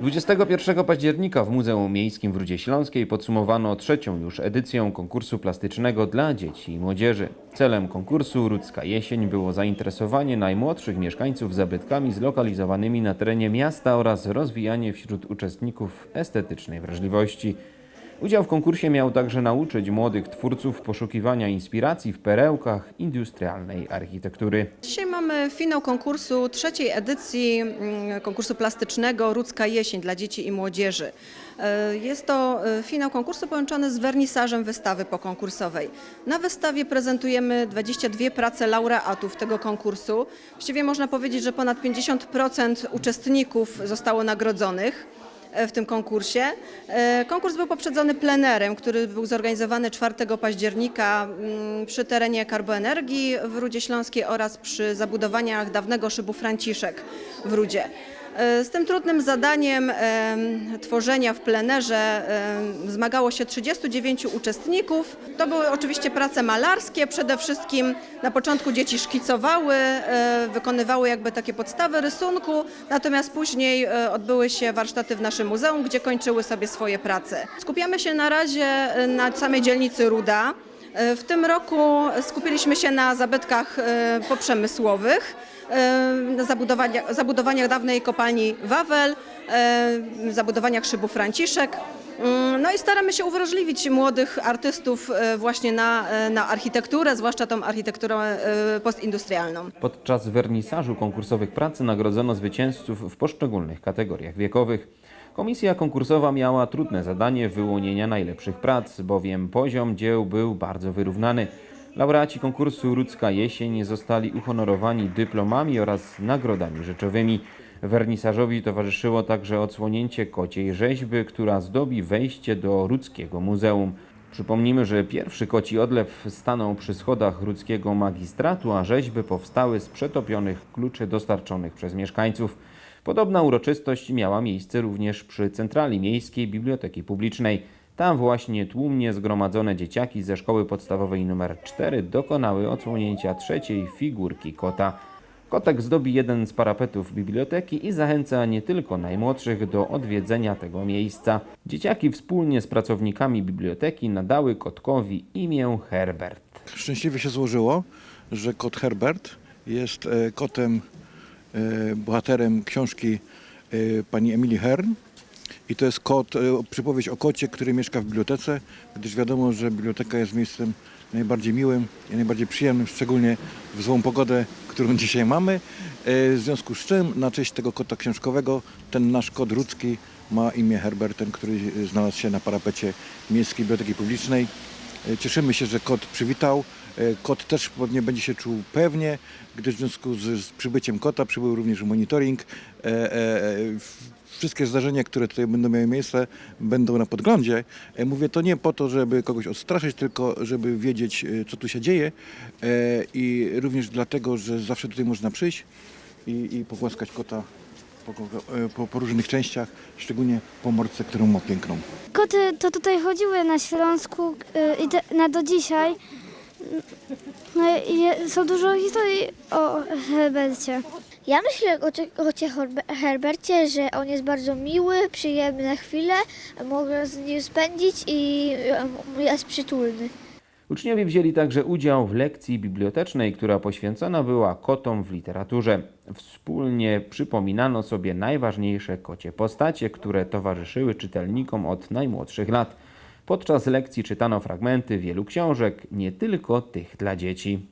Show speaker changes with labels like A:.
A: 21 października w Muzeum Miejskim w Rudzie Śląskiej podsumowano trzecią już edycję konkursu plastycznego dla dzieci i młodzieży. Celem konkursu Rudzka Jesień było zainteresowanie najmłodszych mieszkańców zabytkami zlokalizowanymi na terenie miasta oraz rozwijanie wśród uczestników estetycznej wrażliwości. Udział w konkursie miał także nauczyć młodych twórców poszukiwania inspiracji w perełkach industrialnej architektury.
B: Dzisiaj mamy finał konkursu, trzeciej edycji mm, konkursu plastycznego Rudzka Jesień dla dzieci i młodzieży. E, Jest to e, finał konkursu połączony z wernisażem wystawy pokonkursowej. Na wystawie prezentujemy 22 prace laureatów tego konkursu. Właściwie można powiedzieć, że ponad 50% uczestników zostało nagrodzonych w tym konkursie. E, Konkurs był poprzedzony plenerem, który był zorganizowany 4 października mm, przy terenie Karboenergii w Rudzie Śląskiej oraz przy zabudowaniach dawnego szybu Franciszek w Rudzie. E, Z tym trudnym zadaniem em, tworzenia w plenerze zmagało się 39 uczestników. To były oczywiście prace malarskie. Przede wszystkim na początku dzieci szkicowały, e, wykonywały jakby takie podstawy rysunku, natomiast później e, odbyły się warsztaty w naszym muzeum, gdzie kończyły sobie swoje prace. Skupiamy się na razie na samej dzielnicy Ruda. E, W tym roku skupiliśmy się na zabytkach e, poprzemysłowych, e, zabudowaniach, zabudowaniach dawnej kopalni Wawel, zabudowaniach szybu Franciszek. Mm, No i staramy się uwrażliwić młodych artystów właśnie na, na architekturę, zwłaszcza tą architekturę postindustrialną.
A: Podczas wernisażu konkursowych pracy nagrodzono zwycięzców w poszczególnych kategoriach wiekowych. Komisja konkursowa miała trudne zadanie wyłonienia najlepszych prac, bowiem poziom dzieł był bardzo wyrównany. Laureaci konkursu Rudzka Jesień zostali uhonorowani dyplomami oraz nagrodami rzeczowymi. Wernisażowi towarzyszyło także odsłonięcie kociej rzeźby, która zdobi wejście do Rudzkiego Muzeum. Przypomnijmy, że pierwszy koci odlew stanął przy schodach Rudzkiego Magistratu, a rzeźby powstały z przetopionych kluczy dostarczonych przez mieszkańców. Podobna uroczystość miała miejsce również przy Centrali Miejskiej Biblioteki Publicznej. Tam właśnie tłumnie zgromadzone dzieciaki ze szkoły podstawowej nr 4 dokonały odsłonięcia trzeciej figurki kota. Kotek zdobi jeden z parapetów biblioteki i zachęca nie tylko najmłodszych do odwiedzenia tego miejsca. Dzieciaki wspólnie z pracownikami biblioteki nadały kotkowi imię Herbert.
C: Szczęśliwie się złożyło, że kot Herbert jest e, kotem, bohaterem książki e, pani Emily Hearn. I to jest kot, e, przypowieść o kocie, który mieszka w bibliotece, gdyż wiadomo, że biblioteka jest miejscem najbardziej miłym i najbardziej przyjemnym, szczególnie w złą pogodę, którą dzisiaj mamy. E, W związku z czym na cześć tego kota książkowego ten nasz kot ludzki ma imię Herbert, ten, który znalazł się na parapecie Miejskiej Biblioteki Publicznej. E, Cieszymy się, że kot przywitał. E, Kot też pewnie będzie się czuł pewnie, gdyż w związku z, z przybyciem kota przybył również monitoring. E, e, Wszystkie zdarzenia, które tutaj będą miały miejsce, będą na podglądzie. Mówię to nie po to, żeby kogoś odstraszyć, tylko żeby wiedzieć, co tu się dzieje. I również dlatego, że zawsze tutaj można przyjść i, i pogłaskać kota po, po, różnych częściach, szczególnie po mordce, którą ma piękną.
D: Koty to tutaj chodziły na Śląsku i na do dzisiaj. No i je- są dużo historii o Herbercie.
E: Ja myślę o, cie- o cie Herbercie, że on jest bardzo miły, przyjemny na chwilę, mogę z nim spędzić i jest przytulny.
A: Uczniowie wzięli także udział w lekcji bibliotecznej, która poświęcona była kotom w literaturze. Wspólnie przypominano sobie najważniejsze kocie postacie, które towarzyszyły czytelnikom od najmłodszych lat. Podczas lekcji czytano fragmenty wielu książek, nie tylko tych dla dzieci.